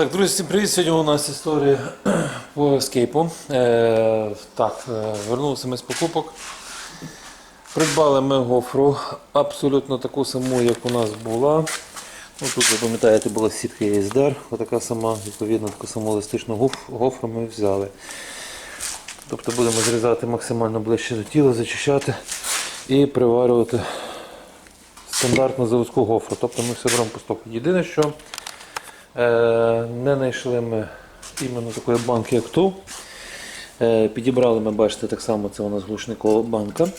Так, друзі, всім привіт! Сьогодні у нас історія по ескейпу. Е, так, е, вернулися ми з покупок. Придбали ми гофру абсолютно таку саму, як у нас була. Ну, тут, ви пам'ятаєте, була сітка ESDR, отака сама, відповідно, таку саму еластичну гофру ми взяли. Тобто будемо зрізати максимально ближче до тіла, зачищати і приварювати стандартну заводську гофру. Тобто ми все беремо по стоку. Єдине, що Не знайшли ми іменно такої банки, як ту. Е, Підібрали ми, бачите, так само це у нас глушникова банка.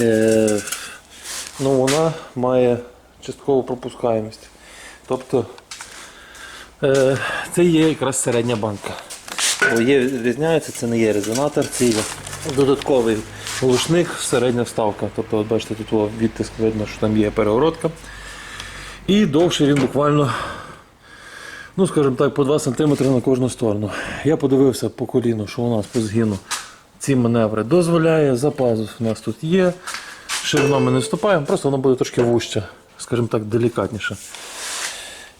Е, Ну, вона має часткову пропускаємість. Тобто е, це є якраз середня банка. Є, відрізняється, це не є резонатор, це є додатковий глушник, середня вставка. Тобто, от бачите, тут відтиск видно, що там є перегородка. І довший він буквально, ну скажімо так, по 2 см на кожну сторону. Я подивився по коліну, що у нас по згину ці маневри дозволяє. Запас у нас тут є. Ширину ми не вступаємо, просто воно буде трошки вужче, скажімо так, делікатніше.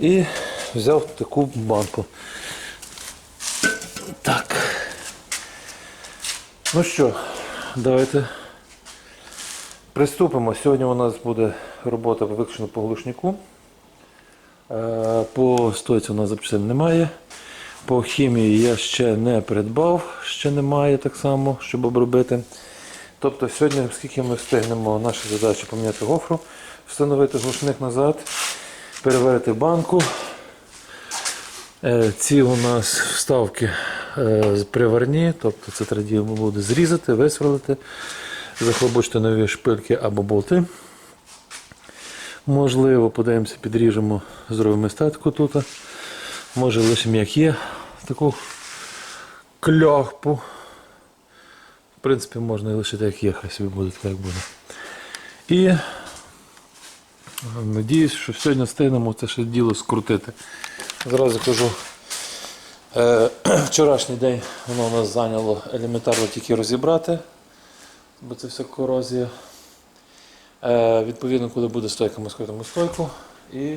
І взяв таку банку. Так. Ну що, давайте приступимо. Сьогодні у нас буде робота виключно по глушнику. Е, По стойці у нас запчастин немає. По хімії я ще не придбав, ще немає так само, щоб обробити. Тобто сьогодні, оскільки ми встигнемо, наша задача поміняти гофру, встановити глушник назад, переварити банку. Е, Ці у нас вставки е, приварні, тобто це треба буде зрізати, висверлити, захлобучити нові шпильки або болти. Можливо, подивимося, підріжемо, зробимо естетику тут. Може лишимо як є таку кляхпу. В принципі, можна і лишити як є, хай собі буде так як буде. І надіюсь, що сьогодні встигнемо це ще діло скрутити. Зразу кажу, е, вчорашній день воно у нас зайняло елементарно тільки розібрати, бо це все корозія. Е, відповідно, коли буде стойка, ми скрутимо стойку. І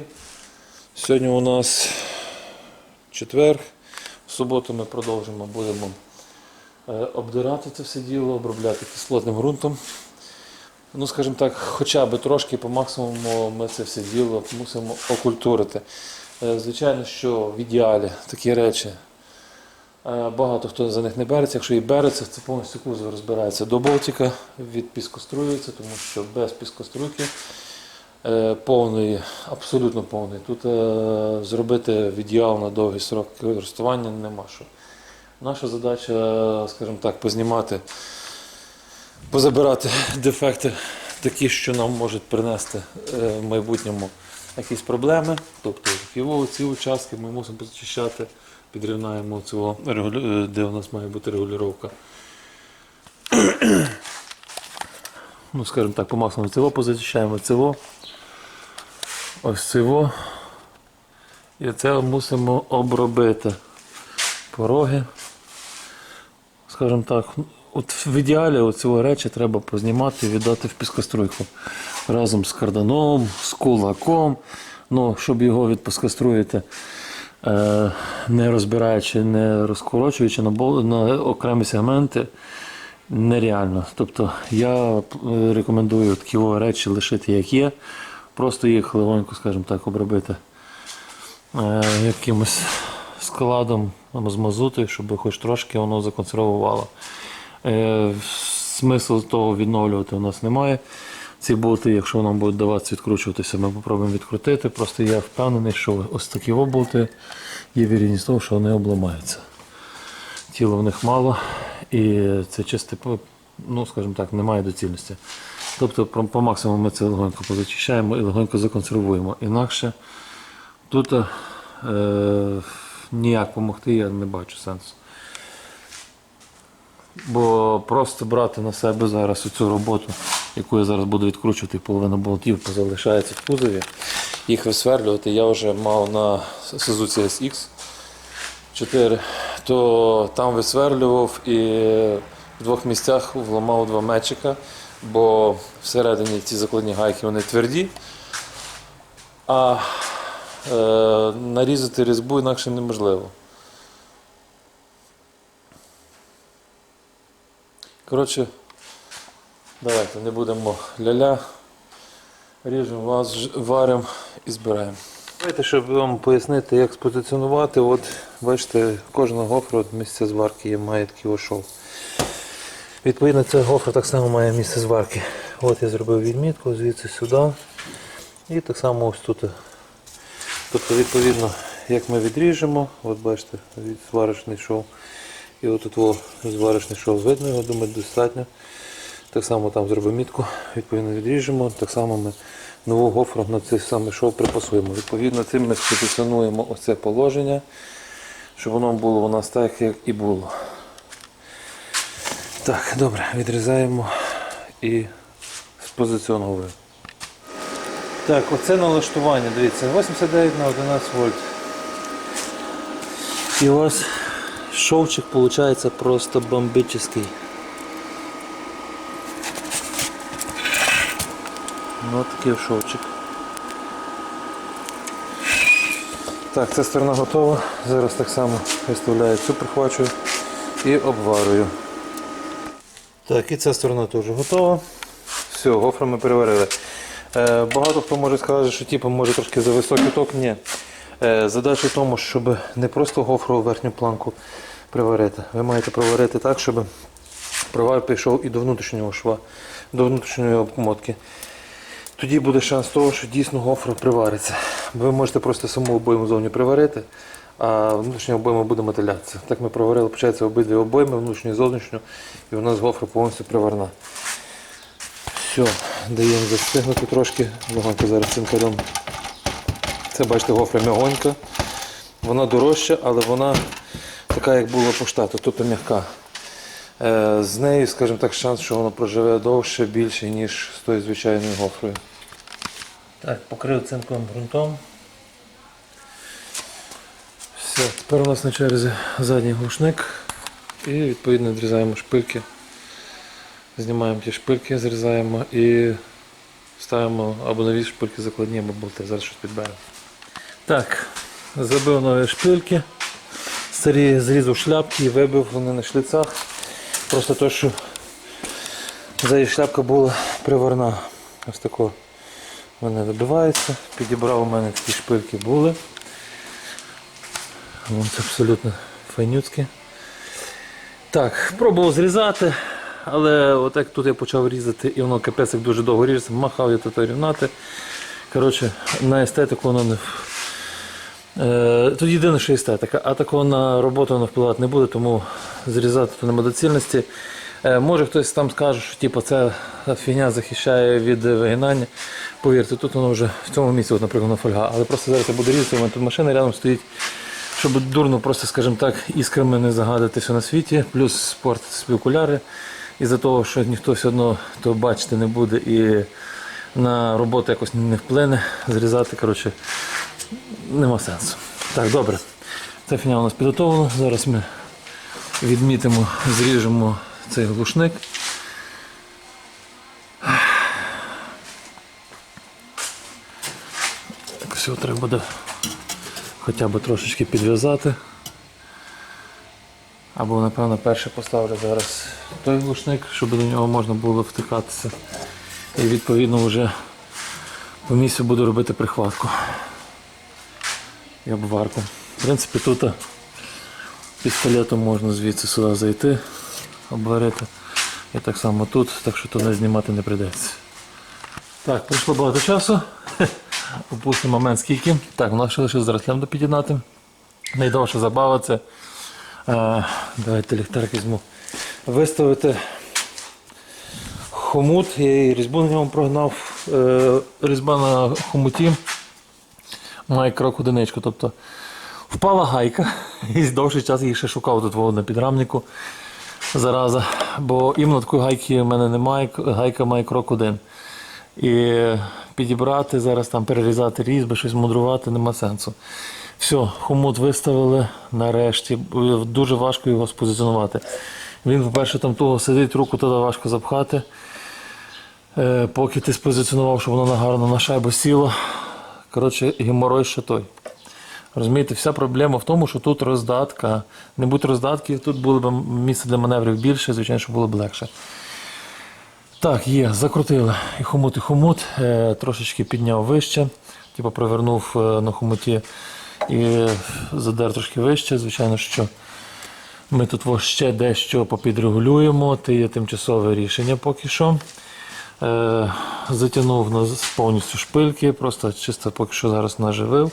сьогодні у нас четвер. В суботу ми продовжимо, будемо е, обдирати це все діло, обробляти кислотним ґрунтом. Ну, скажімо так, хоча б трошки по максимуму ми це все діло мусимо окультурити. Е, Звичайно, що в ідеалі такі речі багато хто за них не береться. Якщо і береться, це повністю кузов розбирається до болтика, відпіскоструюється, тому що без піскоструйки е, повної, абсолютно повний. Тут е, зробити в ідеал на довгий срок користування нема що. Наша задача, скажімо так, познімати, позабирати дефекти, такі, що нам можуть принести е, в майбутньому якісь проблеми. Тобто його ці участки ми мусимо зачищати, підрівнаємо цього, е, де у нас має бути регулювання. Ну, скажімо так, по максимуму цього позачищаємо цього. Ось цього. І це мусимо обробити пороги. Скажімо так, от в ідеалі оцього речі треба познімати і віддати в піскоструйку разом з карданом, з кулаком. Ну, щоб його відпускоструїти, е, не розбираючи, не розкорочуючи на, окремі сегменти, нереально. Тобто я е, рекомендую такі речі лишити як є, просто їх легонько, скажімо так, обробити е, якимось складом з мазутою, щоб хоч трошки воно законсервувало. Е, смисл того відновлювати у нас немає. Ці болти, якщо нам будуть даватися відкручуватися, ми попробуємо відкрутити. Просто я впевнений, що ось такі болти є вірність того, що вони обламаються. Тіла в них мало, і це чисте, ну, скажімо так, немає доцільності. Тобто по максимуму ми це легонько позачищаємо і легонько законсервуємо. Інакше тут е, ніяк допомогти я не бачу сенсу. Бо просто брати на себе зараз цю роботу, яку я зараз буду відкручувати, половина болтів позалишається в кузові, їх висверлювати я вже мав на Suzuki SX 4, то там висверлював і в двох місцях вламав два мечика, бо всередині ці закладні гайки вони тверді, а е, нарізати різьбу інакше неможливо. Коротше, давайте не будемо ля-ля. Ріжемо варимо і збираємо. Давайте, щоб вам пояснити, як спозиціонувати, от бачите, кожного гофра от місце зварки є, має такий ошов. Відповідно, ця гофра так само має місце зварки. От я зробив відмітку звідси сюди. І так само ось тут. Тобто, відповідно, як ми відріжемо, от бачите, від зварочний шов. І отут во зварочний шов видно, його думаю, достатньо. Так само там зробимо мітку, відповідно відріжемо. Так само ми нову гофру на цей самий шов припасуємо. Відповідно, цим ми спозиціонуємо оце положення, щоб воно було у нас так, як і було. Так, добре, відрізаємо і спозиціонуємо. Так, оце налаштування, дивіться, 89 на 11 вольт. І вас шовчик виходить просто бомбический. Ну такий шовчик. Так, ця сторона готова. Зараз так само виставляю цю прихвачую і обварую. Так, і ця сторона теж готова. Все, гофру ми переварили. Е, багато хто може сказати, що типу, може трошки за високий ток. Ні. Е, задача в тому, щоб не просто гофру верхню планку приварити. Ви маєте проварити так, щоб провар пішов і до внутрішнього шва, до внутрішньої обмотки. Тоді буде шанс того, що дійсно гофра привариться. Ви можете просто саму обойму зовні приварити, а внутрішня обойма буде мотилятися. Так ми проварили, почається обидві обойми, внутрішню і зовнішню, і у нас гофра повністю приварна. Все, даємо застигнути трошки. Легонько зараз цим кидом. Це бачите, гофра м'ягонька. Вона дорожча, але вона така, як була по штату, тобто м'яка. Е, З нею, скажімо так, шанс, що воно проживе довше, більше, ніж з тою звичайною гофрою. Так, покрив цинковим ґрунтом. Все, тепер у нас на черзі задній глушник. І відповідно відрізаємо шпильки. Знімаємо ті шпильки, зрізаємо і ставимо або нові шпильки закладні, або болти. Зараз щось підберемо. Так, забив нові шпильки. Старі зрізав шляпки і вибив вони на шліцах. Просто то, що за її шляпка була приварна. Ось тако вони вибиваються. Підібрав у мене такі шпильки були. Це абсолютно файнюцькі. Так, пробував зрізати, але отак тут я почав різати і воно капець як дуже довго ріжеться, махав я тут рівнати. Коротше, на естетику воно не. Е, Тут єдине, що естетика, а такого на роботу воно впливати не буде, тому зрізати то нема доцільності. Е, Може хтось там скаже, що типу, ця фігня захищає від вигинання. Повірте, тут воно вже в цьому місці, от, наприклад, на фольга. Але просто зараз я буду різати, у мене тут машина рядом стоїть, щоб дурно, просто, скажімо так, іскрами не загадати все на світі, плюс спорт собі окуляри. Із-за того, що ніхто все одно то бачити не буде і на роботу якось не вплине, зрізати, коротше, нема сенсу. Так, добре. Ця фіня у нас підготовлена. Зараз ми відмітимо, зріжемо цей глушник. Все, треба буде хоча б трошечки підв'язати. Або, напевно, перше поставлю зараз той глушник, щоб до нього можна було втикатися. І відповідно вже по місцю буду робити прихватку і обварку. В принципі, тут пістолетом можна звідси сюди зайти, обварити. І так само тут, так що туди знімати не прийдеться. Так, пройшло багато часу. Опустимо момент скільки. Так, у нас ще лише зараз лямду під'єднати. Найдовша забава це. е, давайте ліхтарик візьму. Виставити хомут, я її різьбу на ньому прогнав. Е, різьба на хомуті має крок одиничку. Тобто впала гайка, і довший час її ще шукав тут на підрамнику. Зараза. Бо іменно такої гайки в мене немає, гайка має крок один. І підібрати зараз там перерізати різьби, щось мудрувати нема сенсу. Все, хомут виставили нарешті. Дуже важко його спозиціонувати. Він, по-перше, там того сидить, руку туди важко запхати. Е, поки ти спозиціонував, щоб воно гарно на шайбу сіло. Коротше, геморой ще той. Розумієте, вся проблема в тому, що тут роздатка. Не будь роздатки, тут було б місце для маневрів більше, звичайно, що було б легше. Так, є, закрутили і хомут, і хомут. Е, трошечки підняв вище, типу провернув е, на хомуті і задер трошки вище. Звичайно, що ми тут ще дещо попідрегулюємо. Це є тимчасове рішення поки що. Е, затягнув на повністю шпильки, просто чисто поки що зараз наживив.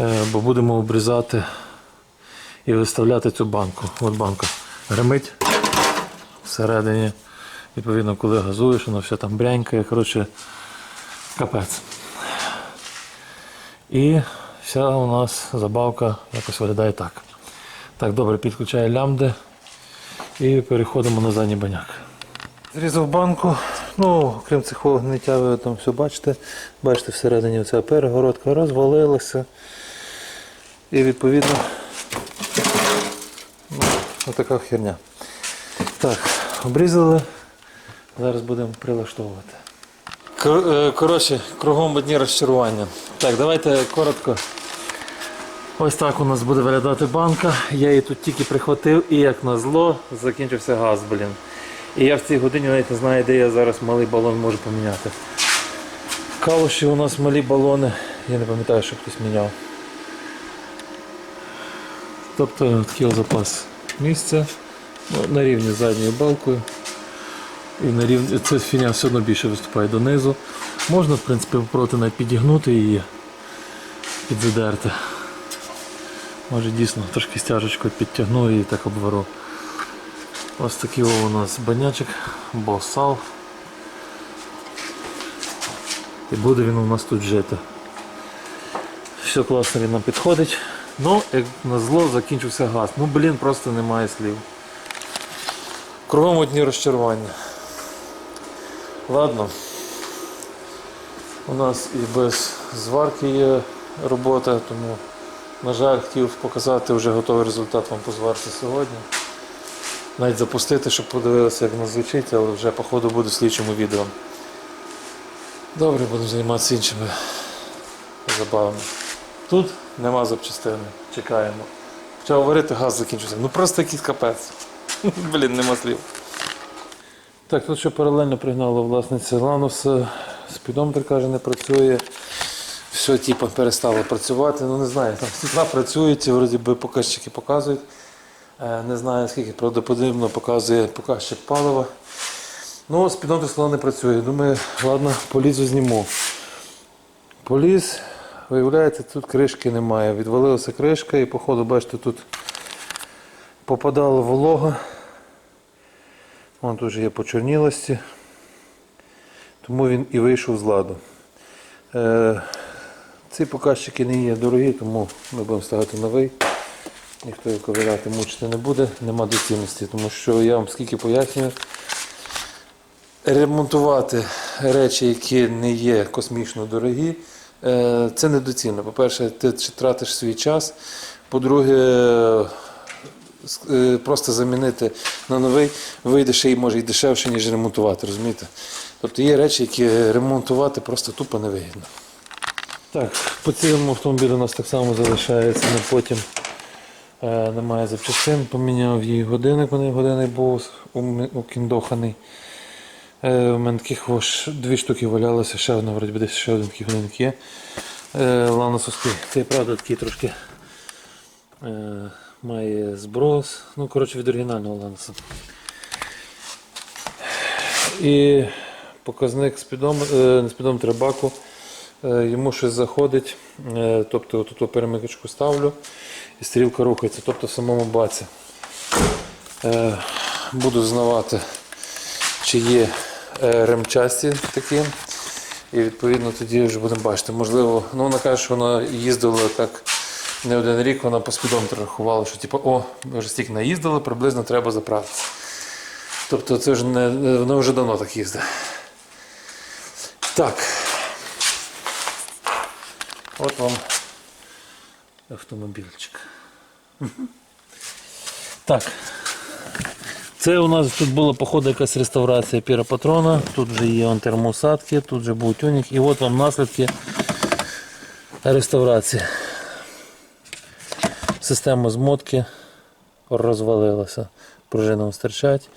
Е, бо будемо обрізати і виставляти цю банку. От банка гримить всередині. Відповідно, коли газуєш, воно все там брянькає. Коротше, капець. І вся у нас забавка якось виглядає так. Так, добре, підключаю лямди і переходимо на задній баняк. Зрізав банку. Ну, крім цих гниття, ви там все бачите. Бачите, всередині ця перегородка розвалилася. І відповідно ну, отака херня. Так, обрізали. Зараз будемо прилаштовувати. е, Коротше, кругом одні розчарування. Так, давайте коротко. Ось так у нас буде виглядати банка. Я її тут тільки прихватив і як на зло закінчився газ, блін. І я в цій годині навіть не знаю, де я зараз малий балон можу поміняти. Калуші у нас малі балони, я не пам'ятаю, що хтось міняв. Тобто такий запас місця ну, на рівні з задньою балкою. І на рівні ця фіня все одно більше виступає донизу. Можна, в принципі, проти навіть підігнути її, підзадерти. Може дійсно трошки стяжечкою підтягну і так обвару. Ось такий у нас банячик, босал. І буде він у нас тут жити. Все класно він нам підходить. Ну, як на зло закінчився газ. Ну блін, просто немає слів. Кругом одні розчарування. Ладно. У нас і без зварки є робота, тому, на жаль, хотів показати вже готовий результат вам по зварці сьогодні. Навіть запустити, щоб подивилися, як воно звучить, але вже по ходу буде в слідчому відео. Добре, будемо займатися іншими забавами. Тут нема запчастини. Чекаємо. Почав говорити, газ закінчився. Ну просто якийсь капець. Блін, нема слів. Так, тут ще паралельно пригнала власниця Лануса. Спідометр каже, не працює. Все, типу, перестало працювати. Ну не знаю, там світла працюють, вроді би показчики показують. Е, Не знаю, скільки правдоподібно показує показчик палива. Ну, спідометр сказала, не працює. Думаю, ладно, полізу зніму. Поліз, виявляється, тут кришки немає. Відвалилася кришка і, походу, бачите, тут попадала волога. Вон тут же є почорнілості. Тому він і вийшов з ладу. Е, ці показчики не є дорогі, тому ми будемо ставити новий. Ніхто його ковиряти, мучити не буде, нема доцільності, тому що я вам скільки пояснюю, ремонтувати речі, які не є космічно дорогі, е, це недоцільно. По-перше, ти тратиш свій час. По-друге, е, просто замінити на новий вийде ще й може і дешевше, ніж ремонтувати, розумієте? Тобто є речі, які ремонтувати просто тупо невигідно. Так, по цілому автомобілю у нас так само залишається на потім. Е, немає запчастин, поміняв їй годинник, мене годинник був укіндоханий. Е, у мене таких дві штуки валялося, ще одна, вроді десь ще один такий годинник є. Е, Ланосовський. Цей, правда, такий трошки е, має зброс. Ну, коротше, від оригінального Ланоса. І показник спідометра, не спідометра баку. Е, Йому щось заходить, е, тобто тут перемикачку ставлю і стрілка рухається, тобто в самому баці. Е, Буду знавати, чи є е, ремчасті такі. І відповідно тоді вже будемо бачити. Можливо, ну вона каже, що вона їздила так не один рік, вона по спідометру рахувала, що типу, о, ми вже стільки наїздили, приблизно треба заправитися. Тобто це вже не, вона вже давно так їздить. Так. От вам автомобільчик. Так. Це у нас тут була походу якась реставрація піропатрона. Тут вже є он термоусадки, тут вже був тюнінг. І от вам наслідки реставрації. Система змотки розвалилася. Пружина стирчать.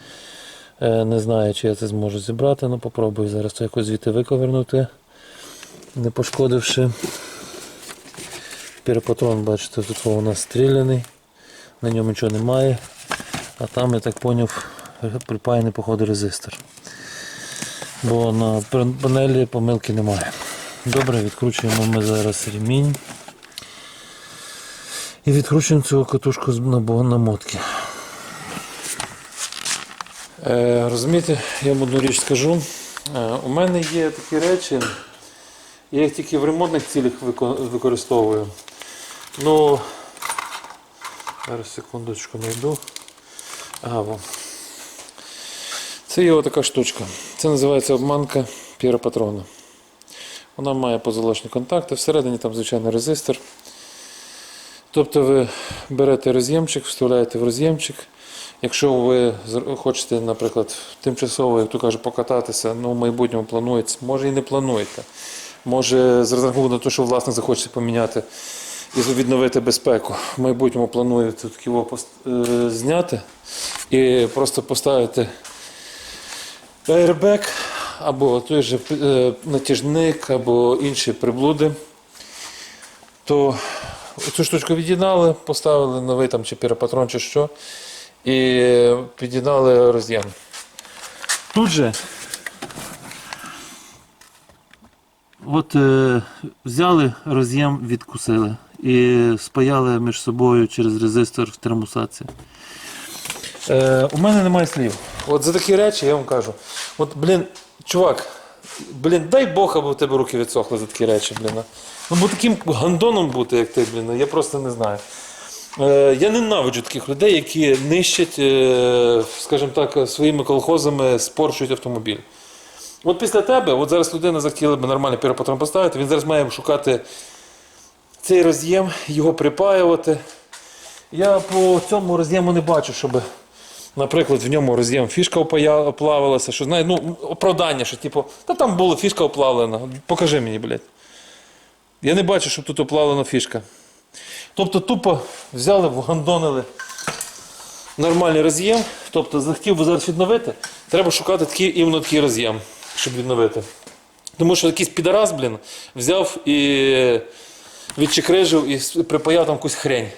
Е, Не знаю, чи я це зможу зібрати, але попробую зараз якось звідти виковернути, не пошкодивши. Піропатрон, бачите, тут у нас стріляний, на ньому нічого немає. А там, я так зрозумів, припаяний, походу, резистор. Бо на панелі помилки немає. Добре, відкручуємо ми зараз ремінь. І відкручуємо цю катушку з намотки. Е, розумієте, я вам одну річ скажу. Е, у мене є такі речі, я їх тільки в ремонтних цілях використовую. Ну, зараз секундочку знайду. Ага. Це є така штучка. Це називається обманка піропатрона. Вона має позолочні контакти, всередині там звичайний резистор. Тобто ви берете роз'ємчик, вставляєте в роз'ємчик. Якщо ви хочете, наприклад, тимчасово, як то каже, покататися, ну в майбутньому планується, може і не плануєте. Може, з розрахунку на те, що власник захоче поміняти і відновити безпеку. В майбутньому плануєте тут його е, зняти і просто поставити airbag або той же е, натяжник, або інші приблуди, то цю штучку від'єднали, поставили новий там чи піропатрон, чи що, і під'єднали роз'єм. Тут же от е, взяли роз'єм, відкусили і спаяли між собою через резистор в термосації. Е, у мене немає слів. От за такі речі я вам кажу. От, блін, чувак, блін, дай Бог, аби у тебе руки відсохли за такі речі, блін. Ну, бо таким гандоном бути, як ти, блін, я просто не знаю. Е, я ненавиджу таких людей, які нищать, е, скажімо так, своїми колхозами спорчують автомобіль. От після тебе, от зараз людина захотіла б нормальний піропатрон поставити, він зараз має шукати цей роз'єм, його припаювати. Я по цьому роз'єму не бачу, щоб, наприклад, в ньому роз'єм фішка оплавилася, що знає, ну, оправдання, що типу, та там була фішка оплавлена. Покажи мені, блядь. Я не бачу, щоб тут оплавлена фішка. Тобто тупо взяли, вгандонили нормальний роз'єм. Тобто захотів би зараз відновити, треба шукати такий, іменно такий роз'єм, щоб відновити. Тому що якийсь підарас, блін, взяв і відчекрижив і припаяв там якусь хрень.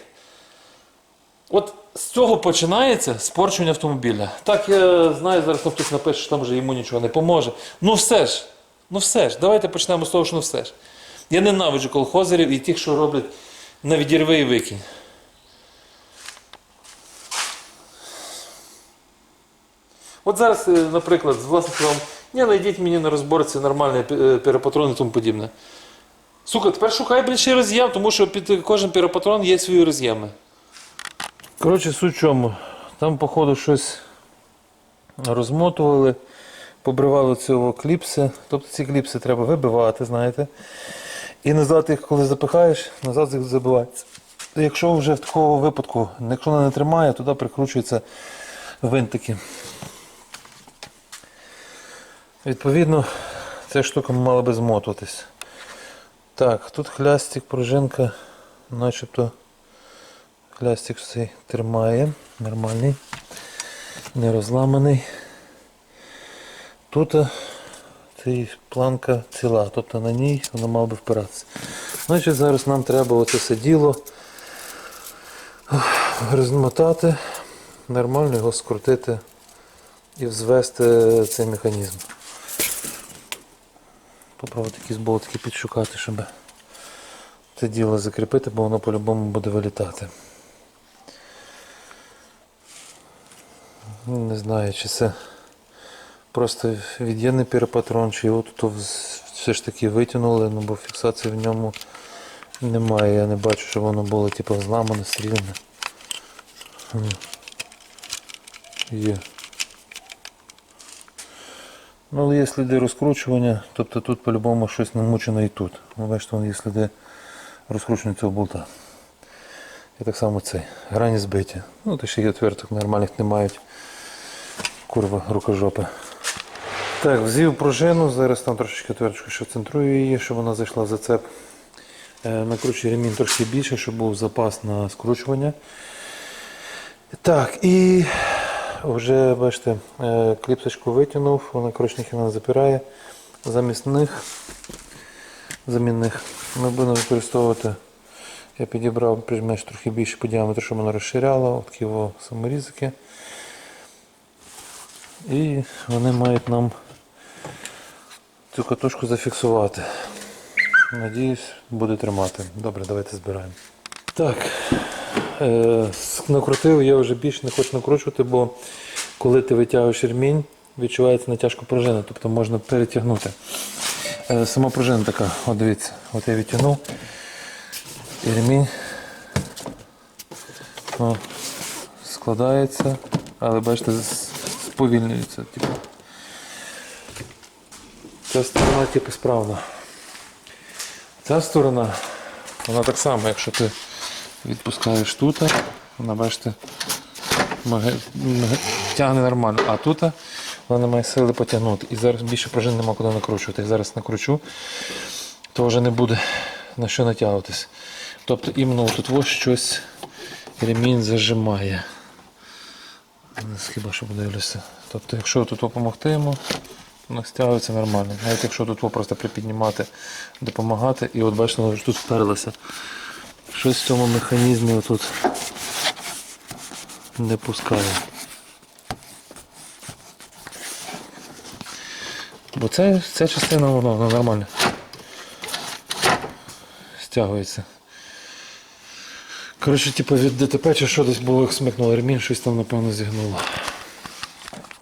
От з цього починається спорчення автомобіля. Так я знаю, зараз ну, хтось напише, що там вже йому нічого не поможе. Ну все ж, ну все ж, давайте почнемо з того, що ну все ж. Я ненавиджу колхозерів і тих, що роблять на відірви і викинь. От зараз, е, наприклад, з власником ні, знайдіть мені на розборці нормальний е, піропатрон і тому подібне. Сука, тепер шукай блін, роз'єм, тому що під кожен піропатрон є свої роз'єми. Коротше, суть чому. Там, походу, щось розмотували, побривали цього кліпси. Тобто ці кліпси треба вибивати, знаєте. І назад їх, коли запихаєш, назад їх забивається. Якщо вже в такому випадку, якщо вона не тримає, туди прикручуються винтики. Відповідно, ця штука мала би змотуватись. Так, тут хлястик, пружинка, начебто хлястик цей тримає, нормальний, не розламаний. Тут е, цей планка ціла, тобто на ній вона мала би впиратися. Значить, зараз нам треба оце все діло розмотати, нормально його скрутити і взвести цей механізм. Попробувати якісь болтики підшукати, щоб це діло закріпити, бо воно по-любому буде вилітати. Не знаю, чи це просто від'єднаний піропатрон, чи його тут все ж таки витягнули, ну бо фіксації в ньому немає. Я не бачу, що воно було типу, зламане, стріляне. Є. Ну, але є сліди розкручування, тобто тут по-любому щось намучено і тут. Ви бачите, вон є сліди розкручування цього болта. І так само цей. Грані збиті. Ну, то ще є отверток нормальних не мають. Курва, рукожопи. Так, взів пружину, зараз там трошечки отверточку ще центрую її, щоб вона зайшла в зацеп. Е, Накручую ремінь трошки більше, щоб був запас на скручування. Так, і вже бачите, е, кліпсочку витягнув, вона не запирає. Замість них замінних ми будемо використовувати. Я підібрав прижмеш трохи більше по діаметру, щоб воно розширяло, такі саморізики. І вони мають нам цю катушку зафіксувати. Надіюсь, буде тримати. Добре, давайте збираємо. Так, накрутив, я вже більше не хочу накручувати, бо коли ти витягуєш ремінь, відчувається натяжка пружини, тобто можна перетягнути. Е, сама пружина така, от дивіться, от я відтягнув і ремінь складається, але бачите, сповільнюється. Типу. Ця сторона типу справна. Ця сторона, вона так само, якщо ти відпускаєш тут, вона бачите, тягне нормально, а тут вона не має сили потягнути. І зараз більше пружин нема куди накручувати. Я зараз накручу, то вже не буде на що натягуватись. Тобто іменно тут ось щось ремінь зажимає. Хіба що подивлюся. Тобто, якщо тут допомогти йому, воно стягується нормально. Навіть якщо тут просто припіднімати, допомагати, і от бачите, воно тут вперлося. Щось в цьому механізмі отут не пускає. Бо це, ця частина воно, воно нормально. Стягується. Коротше, типу від ДТП чи що десь було як смикнуло ремінь, щось там напевно зігнуло.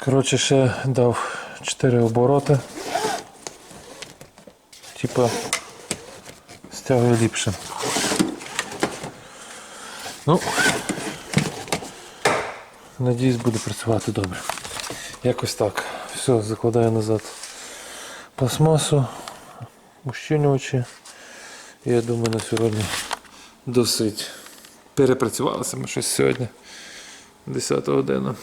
Коротше, ще дав 4 обороти. Типа стягує ліпше. Ну, надіюсь, буде працювати добре. Якось так. Все, закладаю назад пластмасу, ущільнювачі. І я думаю, на сьогодні досить перепрацювалися ми щось сьогодні. 10 година.